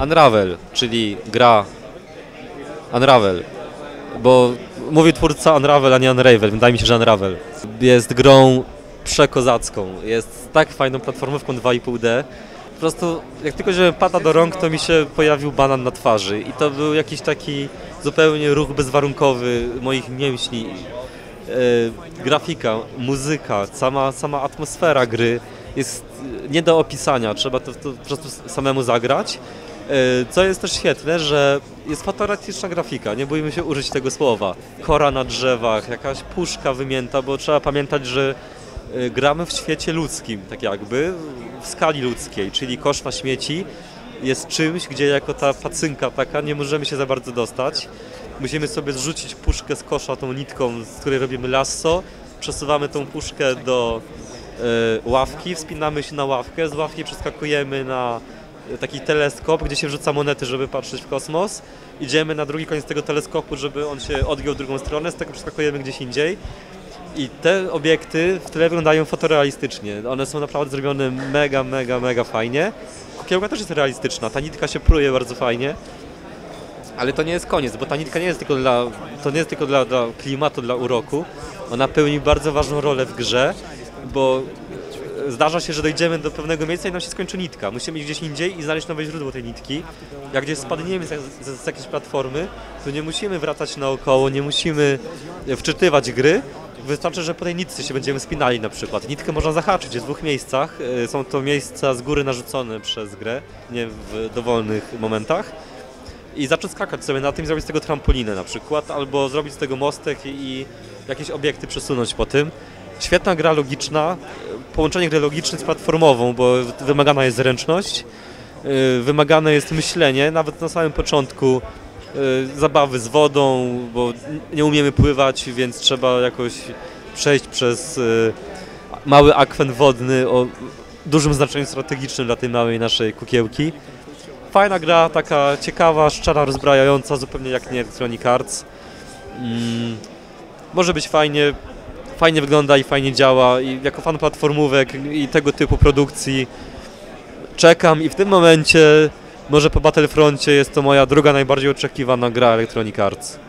Unravel, czyli gra Unravel, bo mówi twórca Unravel, a nie Unravel, wydaje mi się, że Unravel. Jest grą przekozacką, jest tak fajną platformówką 2,5D. Po prostu jak tylko wziąłem pada do rąk, to mi się pojawił banan na twarzy i to był jakiś taki zupełnie ruch bezwarunkowy moich mięśni. E, grafika, muzyka, sama, sama atmosfera gry jest nie do opisania, trzeba to, to po prostu samemu zagrać. E, Co jest też świetne, że jest fotorealistyczna grafika, nie bójmy się użyć tego słowa. Kora na drzewach, jakaś puszka wymięta, bo trzeba pamiętać, że e, gramy w świecie ludzkim, tak jakby, w skali ludzkiej, czyli kosz na śmieci jest czymś, gdzie jako ta pacynka taka nie możemy się za bardzo dostać. Musimy sobie zrzucić puszkę z kosza tą nitką, z której robimy lasso, przesuwamy tą puszkę do e, ławki, wspinamy się na ławkę, z ławki przeskakujemy na taki teleskop, gdzie się wrzuca monety, żeby patrzeć w kosmos. Idziemy na drugi koniec tego teleskopu, żeby on się odgiął drugą stronę, z tego przeskakujemy gdzieś indziej. I te obiekty w tle wyglądają fotorealistycznie. One są naprawdę zrobione mega, mega, mega fajnie. Kukiełka też jest realistyczna, ta nitka się pruje bardzo fajnie. Ale to nie jest koniec, bo ta nitka nie jest tylko dla, to nie jest tylko dla, dla klimatu, dla uroku. Ona pełni bardzo ważną rolę w grze, bo zdarza się, że dojdziemy do pewnego miejsca i nam się skończy nitka. Musimy iść gdzieś indziej i znaleźć nowe źródło tej nitki. Jak gdzieś spadniemy z, z, z jakiejś platformy, to nie musimy wracać naokoło, nie musimy wczytywać gry. Wystarczy, że po tej nitce się będziemy spinali na przykład. Nitkę można zahaczyć w dwóch miejscach. Y, Są to miejsca z góry narzucone przez grę, nie w dowolnych momentach. I zacząć skakać sobie na tym i zrobić z tego trampolinę na przykład, albo zrobić z tego mostek i jakieś obiekty przesunąć po tym. Świetna gra logiczna, połączenie gry logicznej z platformową, bo wymagana jest zręczność, y, wymagane jest myślenie, nawet na samym początku y, zabawy z wodą, bo nie umiemy pływać, więc trzeba jakoś przejść przez y, mały akwen wodny o dużym znaczeniu strategicznym dla tej małej naszej kukiełki. Fajna gra, taka ciekawa, szczera, rozbrajająca, zupełnie jak nie Electronic Arts. Mm, może być fajnie, fajnie wygląda i fajnie działa i jako fan platformówek i tego typu produkcji czekam i w tym momencie może po Battlefroncie jest to moja druga najbardziej oczekiwana gra Electronic Arts.